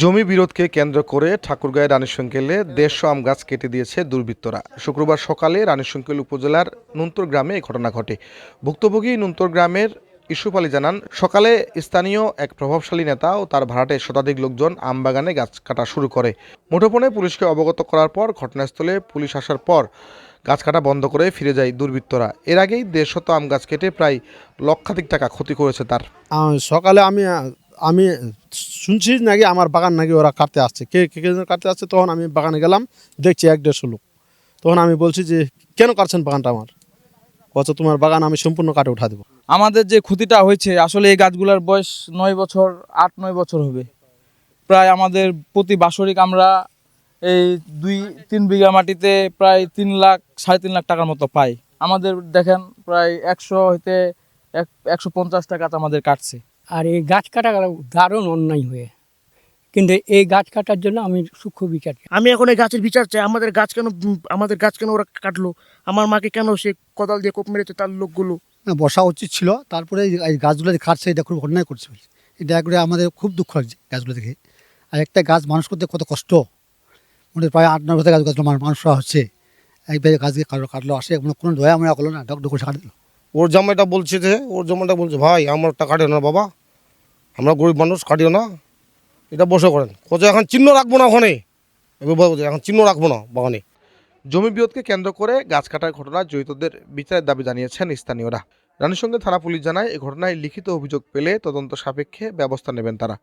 জমি বিরোধকে কেন্দ্র করে ঠাকুরগাঁয়ের রানীশঙ্কেলে দেড়শো আম গাছ কেটে দিয়েছে দুর্বৃত্তরা। শুক্রবার সকালে রানীশঙ্কেল উপজেলার নুন্তর গ্রামে এই ঘটনা ঘটে। ভুক্তভোগী নুন্তর গ্রামের ইসুফ আলী জানান, সকালে স্থানীয় এক প্রভাবশালী নেতা ও তার ভাড়াটে শতাধিক লোকজন আম বাগানে গাছ কাটা শুরু করে। মুঠোফোনে পুলিশকে অবগত করার পর ঘটনাস্থলে পুলিশ আসার পর গাছ কাটা বন্ধ করে ফিরে যায় দুর্বৃত্তরা। এর আগেই দেড়শত আম গাছ কেটে প্রায় লক্ষাধিক টাকা ক্ষতি করেছে তার। সকালে আমি আমি শুনছি নাকি আমার বাগান নাকি ওরা কাটতে আসছে। কে কে কাটতে আসছে তখন আমি বাগানে গেলাম, দেখছি এক দেড়শো লোক। তখন আমি বলছি যে, কেন কাটছেন বাগানটা আমার? কত তোমার বাগান আমি সম্পূর্ণ কাটে উঠা দেবো। আমাদের যে ক্ষতিটা হয়েছে আসলে এই গাছগুলোর বয়স নয় বছর আট নয় বছর হবে। প্রায় আমাদের প্রতি বাৎসরিক আমরা এই দুই তিন বিঘা মাটিতে প্রায় তিন লাখ সাড়ে তিন লাখ টাকার মতো পাই। আমাদের দেখেন প্রায় একশো হইতে এক একশো পঞ্চাশটা গাছ আমাদের কাটছে। আর এই গাছ কাটা গেল দারুণ অন্যায় হয়ে কিন্তু এই গাছ কাটার জন্য আমি সূক্ষ্ম বিচার আমি এখন এই গাছের বিচার চাই। আমাদের গাছ কেন আমাদের গাছ কেন ওরা কাটলো? আমার মাকে কেন সে কোদাল দিয়ে কোপ মেরেছে তার লোকগুলো? না, বসা উচিত ছিল। তারপরে এই- গাছগুলো যে কাটছে এটা খুব অন্যায় করছে। এটা করে আমাদের খুব দুঃখ লাগছে গাছগুলো দেখে। আর একটা গাছ মানুষ করতে কত কষ্ট। মনে প্রায় আট নয় বছর গাছ গাছগুলো মানুষ মানুষরা হচ্ছে। একবার গাছকে কাটলো কাটলো আসে কোনো কোনো দয়া মনে করল না ডক ডক করে কাট দিল ওর জামাইটা বলছে যে ওর জামাইটা বলছে ভাই আমার টাকা কাটিও না বাবা। আমরা গরিব মানুষ কাটিও না। এটা বসে করেন। কোথায় এখন চিহ্ন রাখব না ওখানে। এখন চিহ্ন রাখব না বাগানে জমি বিরোধকে কেন্দ্র করে গাছ কাটার ঘটনায় জড়িতদের বিচারের দাবি জানিয়েছেন স্থানীয়রা। রানীসঙ্গে থানা পুলিশ জানায়, এ ঘটনায় লিখিত অভিযোগ পেলে তদন্ত সাপেক্ষে ব্যবস্থা নেবেন তারা।